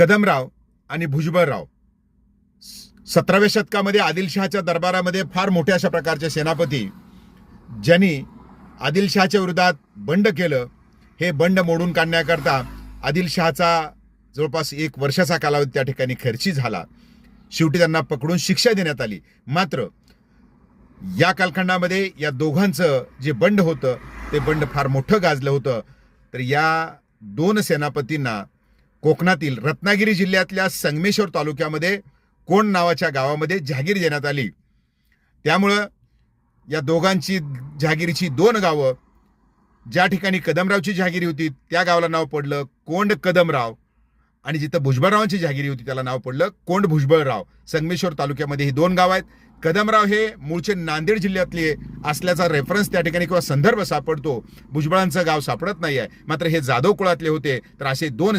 कदमराव आणि भुजबळराव. सतराव्या शतकामध्ये आदिलशहाच्या दरबारामध्ये फार मोठ्या अशा प्रकारचे सेनापती ज्यांनी आदिलशहाच्या विरोधात बंड केलं. हे बंड मोडून काढण्याकरता आदिलशहाचा जवळपास एक वर्षाचा कालावधी त्या ठिकाणी खर्ची झाला. शेवटी त्यांना पकडून शिक्षा देण्यात आली. मात्र या कालखंडामध्ये या दोघांचं जे बंड होतं ते बंड फार मोठं गाजलं होतं. तर या दोन सेनापतींना कोकणातील रत्नागिरी जिल्ह्यातल्या संगमेश्वर तालुक्यामध्ये कोण नावाच्या गावामध्ये जहागीर देण्यात आली? त्यामुळं या दोघांची जहागिरीची दोन गावं ज्या ठिकाणी कदमरावची जहागिरी होती त्या गावाला नाव पडलं कोंड कदमराव. आणि जिथं भुजबळरावांची जहागिरी होती त्याला नाव पडलं कोंड भुजबळराव. संगमेश्वर तालुक्यामध्ये ही दोन गाव आहेत. कदमराव हे मूळचे नांदेड जिल्ह्यातले असल्याचा रेफरन्स त्या ठिकाणी किंवा संदर्भ सापडतो. भुजबळांचं गाव सापडत नाही आहे मात्र हे जाधव कुळातले होते तर असे दोन